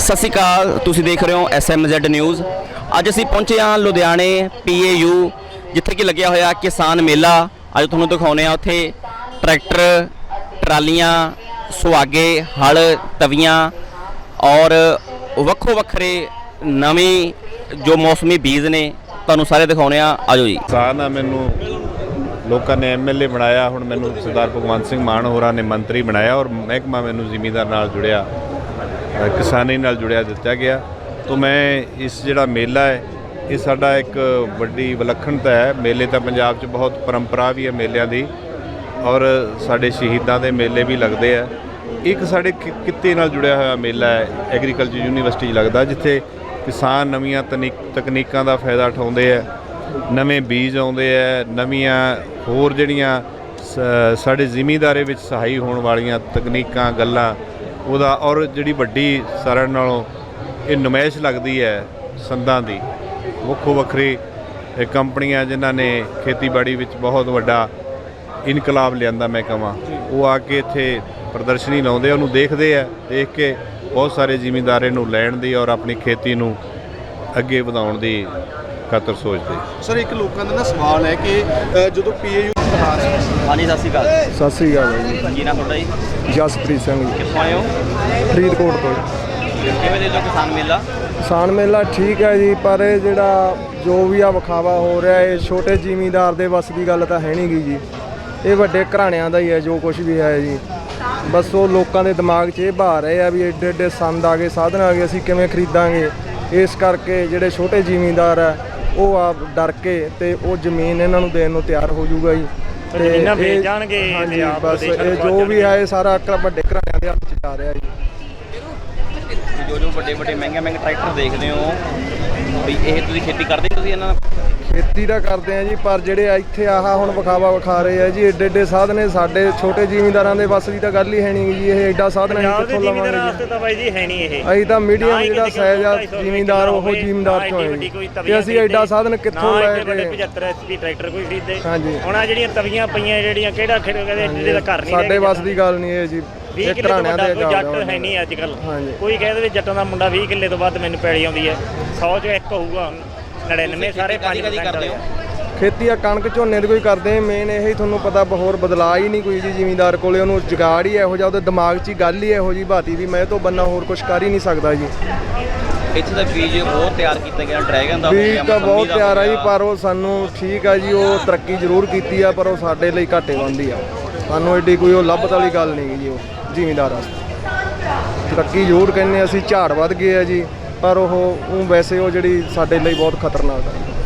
ਸਤਿ ਸ਼੍ਰੀ ਅਕਾਲ, ਤੁਸੀਂ ਦੇਖ ਰਹੇ ਹੋ ਐਸਐਮਜ਼ੈਡ ਨਿਊਜ਼ ਅੱਜ ਅਸੀਂ ਪਹੁੰਚੇ ਹਾਂ ਲੁਧਿਆਣੇ ਪੀਏਯੂ ਜਿੱਥੇ ਕਿ ਲੱਗਿਆ ਹੋਇਆ ਕਿਸਾਨ ਮੇਲਾ। ਅੱਜ ਤੁਹਾਨੂੰ ਦਿਖਾਉਨੇ ਆ ਉੱਥੇ ਟਰੈਕਟਰ, ਟਰਾਲੀਆਂ, ਸੁਹਾਗੇ, ਹਲ, ਤਵੀਆਂ ਔਰ ਵੱਖੋ ਵੱਖਰੇ ਨਵੇਂ ਜੋ ਮੌਸਮੀ ਬੀਜ ਨੇ, ਤੁਹਾਨੂੰ ਸਾਰੇ ਦਿਖਾਉਨੇ ਆ ਆਜੋ ਜੀ। ਕਿਸਾਨ ਆ ਮੈਨੂੰ, ਲੋਕਾਂ ਨੇ ਐਮਐਲਏ ਬਣਾਇਆ, ਹੁਣ ਮੈਨੂੰ ਸਰਦਾਰ ਭਗਵੰਤ ਸਿੰਘ ਮਾਨ ਹੋਰਾਂ ਨੇ ਮੰਤਰੀ ਬਣਾਇਆ ਔਰ ਮਹਿਕਮਾ ਮੈਨੂੰ ਜ਼ਿਮੀਦਾਰ ਨਾਲ ਜੁੜਿਆ। ਕਿਸਾਨੀ ਨਾਲ ਜੁੜਿਆ ਦਿੱਤਾ ਗਿਆ। ਤੋਂ ਮੈਂ ਇਸ ਜਿਹੜਾ ਮੇਲਾ ਹੈ, ਇਹ ਸਾਡਾ ਇੱਕ ਵੱਡੀ ਵਿਲੱਖਣਤਾ ਹੈ। ਮੇਲੇ ਤਾਂ ਪੰਜਾਬ 'ਚ ਬਹੁਤ ਪਰੰਪਰਾ ਵੀ ਹੈ ਮੇਲਿਆਂ ਦੀ ਔਰ ਸਾਡੇ ਸ਼ਹੀਦਾਂ ਦੇ ਮੇਲੇ ਵੀ ਲੱਗਦੇ ਆ। ਇੱਕ ਸਾਡੇ ਕਿ- ਕਿੱਤੇ ਨਾਲ ਜੁੜਿਆ ਹੋਇਆ ਮੇਲਾ ਹੈ, ਐਗਰੀਕਲਚਰ ਯੂਨੀਵਰਸਿਟੀ 'ਚ ਲੱਗਦਾ, ਜਿੱਥੇ ਕਿਸਾਨ ਨਵੀਆਂ ਤਨੀਕ- ਤਕਨੀਕਾਂ ਦਾ ਫਾਇਦਾ ਉਠਾਉਂਦੇ ਆ, ਨਵੇਂ ਬੀਜ ਆਉਂਦੇ ਆ, ਨਵੀਆਂ ਹੋਰ ਜਿਹੜੀਆਂ ਸਾਡੇ ਜ਼ਿਮੀਦਾਰੇ ਵਿੱਚ ਸਹਾਈ ਹੋਣ ਵਾਲੀਆਂ ਤਕਨੀਕਾਂ, ਗੱਲਾਂ ਉਹਦਾ ਔਰ ਜਿਹੜੀ ਵੱਡੀ ਸਾਰਿਆਂ ਨਾਲੋਂ ਇਹ ਨੁਮਾਇਸ਼ ਲੱਗਦੀ ਹੈ ਸੰਦਾਂ ਦੀ। ਵੱਖੋ ਵੱਖਰੀ ਇਹ ਕੰਪਨੀਆਂ ਜਿਨ੍ਹਾਂ ਨੇ ਖੇਤੀਬਾੜੀ ਵਿੱਚ ਬਹੁਤ ਵੱਡਾ ਇਨਕਲਾਬ ਲਿਆਂਦਾ ਮੈਂ ਕਹਾਂ ਉਹ ਆ ਕੇ ਇੱਥੇ ਪ੍ਰਦਰਸ਼ਨੀ ਲਾਉਂਦੇ ਉਹਨੂੰ ਦੇਖਦੇ ਆ ਦੇਖ ਕੇ ਬਹੁਤ ਸਾਰੇ ਜ਼ਿਮੀਂਦਾਰੇ ਨੂੰ ਲੈਣ ਦੀ ਔਰ ਆਪਣੀ ਖੇਤੀ ਨੂੰ ਅੱਗੇ ਵਧਾਉਣ ਦੀ ਖਾਤਰ ਸੋਚਦੇ। ਸਰ ਇੱਕ ਲੋਕਾਂ ਦਾ ਨਾ ਸਵਾਲ ਹੈ ਕਿ ਅ, ਜਦੋਂ ਪੀਏਯੂ ਹਾਂਜੀ ਸਤਿ ਸ਼੍ਰੀ ਅਕਾਲ। ਸਤਿ ਸ੍ਰੀ ਅਕਾਲ ਜੀ। ਕੀ ਨਾਮ ਤੁਹਾਡਾ ਜੀ? ਜਸਪ੍ਰੀਤ ਸਿੰਘ ਜੀ। ਕਿੱਥੋਂ ਆਏ ਹੋ? ਫਰੀਦਕੋਟ ਤੋਂ ਕਿਵੇਂ ਦੇ ਜੋ ਕਿਸਾਨ ਮੇਲਾ? ਕਿਸਾਨ ਮੇਲਾ ਠੀਕ ਹੈ ਜੀ ਪਰ ਇਹ ਜਿਹੜਾ ਜੋ ਵੀ ਆ ਵਿਖਾਵਾ ਹੋ ਰਿਹਾ ਇਹ ਛੋਟੇ ਜ਼ਿਮੀਂਦਾਰ ਦੇ ਵੱਸ ਦੀ ਗੱਲ ਤਾਂ ਹੈ ਨਹੀਂ ਗੀ ਜੀ। ਇਹ ਵੱਡੇ ਘਰਾਣਿਆਂ ਦਾ ਹੀ ਹੈ ਜੋ ਕੁਝ ਵੀ ਹੈ ਜੀ। ਬਸ ਉਹ ਲੋਕਾਂ ਦੇ ਦਿਮਾਗ 'ਚ ਇਹ ਬਹਾ ਰਹੇ ਆ ਵੀ ਏਡੇ ਏਡੇ ਸੰਦ ਆ ਗਏ ਸਾਧਨ ਆ ਗਏ ਅਸੀਂ ਕਿਵੇਂ ਖਰੀਦਾਂਗੇ? ਇਸ ਕਰਕੇ ਜਿਹੜੇ ਛੋਟੇ ਜ਼ਿਮੀਂਦਾਰ ਆ ਉਹ ਆਪ ਡਰ ਕੇ ਤੇ ਉਹ ਜ਼ਮੀਨ ਇਹਨਾਂ ਨੂੰ ਦੇਣ ਨੂੰ ਤਿਆਰ ਹੋ ਜਾਊਗਾ ਜੀ। ਤੇ ਜ਼ਮੀਨਾਂ ਇਹ- ਵੇਚ ਜਾਣਗੇ ਤੇ ਹਾਂਜੀ, ਆਪ ਬਸ ਵਿਦੇਸ਼ਾਂ ਇਹ ਜੋ ਵੀ ਹੈ ਇਹ ਸਾਰਾ ਘਰ- ਵੱਡੇ ਘਰਾਣਿਆਂ ਦੇ ਹੱਥ 'ਚ ਜਾ ਰਿਹਾ ਜੀ। ਜੋ ਜੋ ਵੱਡੇ ਵੱਡੇ ਮਹਿੰਗੇ ਮਹਿੰਗੇ ਟਰੈਕਟਰ ਦੇਖਦੇ ਹੋ ਵੀ ਇਹ ਤੁਸੀਂ ਖੇਤੀ ਕਰਦੇ ਤੁਸੀਂ ਇਹਨਾਂ ਨਾਲ? ਖੇਤੀ ਦਾ ਕਰਦੇ ਆ ਜੀ ਪਰ ਜਿਹੜੇ ਇੱਥੇ ਆਹ ਹੁਣ ਵਿਖਾਵਾ ਵਿਖਾ ਰਹੇ ਆ ਜੀ ਏਡੇ ਏਡੇ ਸਾਧਨ ਸਾਡੇ ਛੋਟੇ ਜ਼ਿਮੀਂਦਾਰਾਂ ਦੇ ਵੱਸ ਦੀ ਤਾਂ ਗੱਲ ਹੀ ਹੈ ਨਹੀਂ ਜੀ ਇਹ ਐਡਾ ਸਾਧਨ ਅਸੀਂ ਪੰਜਾਬ ਦੇ ਕਿੱਥੋਂ ਜ਼ਿਮੀਂਦਾਰਾਂ ਲਵਾਂਗੇ ਵਾਸਤੇ ਤਾਂ ਬਾਈ ਜੀ ਹੈ ਨਹੀਂ ਇਹ। ਅਸੀਂ ਤਾਂ ਮੀਡੀਅਮ ਜਿਹੜਾ ਸਹਿਜ ਆ ਕੋਲ 250 ਜ਼ਿਮੀਂਦਾਰ ਉਹ ਜ਼ਿਮੀਂਦਾਰ ਚੋਂ ਜੀ। ਕੋਈ ਤੇ ਅਸੀਂ ਐਡਾ ਸਾਧਨ ਕਿੱਥੋਂ ਲੈ ਕੇ 75 ਐਚਪੀ ਟਰੈਕਟਰ ਕੋਈ ਖਰੀਦੇ ਹਾਂਜੀ। ਹੁਣ ਆ ਜਿਹੜੀਆਂ ਤਵੀਆਂ ਪਈਆਂ ਜਿਹੜੀਆਂ ਕਿਹੜਾ ਖੇਡ ਕਹਿੰਦੇ ਜਿਹੜੇ ਦਾ ਘਰ ਨਹੀਂ ਸਾਡੇ ਵੱਸ ਦੀ ਗੱਲ ਨਹੀਂ ਹੈ ਜੀ 20 ਇਹ ਕਿੱਲੇ ਤੋਂ ਘਰਾਣਿਆਂ ਵੱਡਾ ਦੇ ਕੋਈ ਜੱਟ ਹੈ ਨਹੀਂ ਅੱਜ ਕੱਲ ਹਾਂਜੀ। ਕੋਈ ਕਹਿੰਦੇ ਵੀ ਜੱਟਾਂ ਦਾ ਮੁੰਡਾ 20 ਕਿੱਲੇ ਤੋਂ ਵੱਧ ਮੈਨੂੰ ਪੈੜੀ ਆਉਂਦੀ ਹੈ। 100 ਚੋਂ ਇੱਕ ਹੋਊਗਾ 99 ਸਾਰੇ 5% ਕਰਦੇ ਹੋ? ਖੇਤੀ ਆ ਕਣਕ ਝੋਨੇ ਦੀ ਕੋਈ ਕਰਦੇ ਮੇਨ ਇਹ ਹੀ ਤੁਹਾਨੂੰ ਪਤਾ ਹੋਰ ਬਦਲਾ ਹੀ ਨਹੀਂ ਕੋਈ ਜੀ ਜ਼ਿਮੀਂਦਾਰ ਕੋਲੇ ਉਹਨੂੰ ਜਗਾੜ ਹੀ ਇਹੋ ਜਿਹਾ ਉਹਦੇ ਦਿਮਾਗ 'ਚ ਹੀ ਗੱਲ ਹੀ ਇਹੋ ਜੀ ਬਾਤੀ ਵੀ ਮੈਂ ਇਹ ਤੋਂ ਬੰਨਾ ਹੋਰ ਕੁਝ ਕਰ ਹੀ ਨਹੀਂ ਸਕਦਾ ਜੀ। ਇੱਥੇ ਦਾ ਬੀਜ ਬਹੁਤ ਤਿਆਰ ਕੀਤਾ ਗਿਆ ਡਰੈਗਨ ਦਾ ਗਿਆ, ਤਾਂ ਬਹੁਤ ਹੋ ਪਿਆਰਾ ਜੀ। ਪਰ ਉਹ ਸਾਨੂੰ ਠੀਕ ਆ ਜੀ ਉਹ ਤਰੱਕੀ ਜ਼ਰੂਰ ਕੀਤੀ ਆ ਪਰ ਉਹ ਸਾਡੇ ਲਈ ਘਾਟੇ ਬੰਦੀ ਆ। ਸਾਨੂੰ ਐਡੀ ਕੋਈ ਉਹ ਲੱਭਤ ਵਾਲੀ ਗੱਲ ਨਹੀਂ ਜੀ ਉਹ ਜ਼ਿਮੀਂਦਾਰ ਵਾਸਤੇ। ਤਰੱਕੀ ਜ਼ਰੂਰ ਕਹਿੰਦੇ ਅਸੀਂ ਝਾੜ ਵੱਧ ਗਏ ਆ ਜੀ। ਪਰ ਉਹ ਉਹ ਵੈਸੇ ਉਹ ਜਿਹੜੀ ਸਾਡੇ ਲਈ ਬਹੁਤ ਖਤਰਨਾਕ ਆ।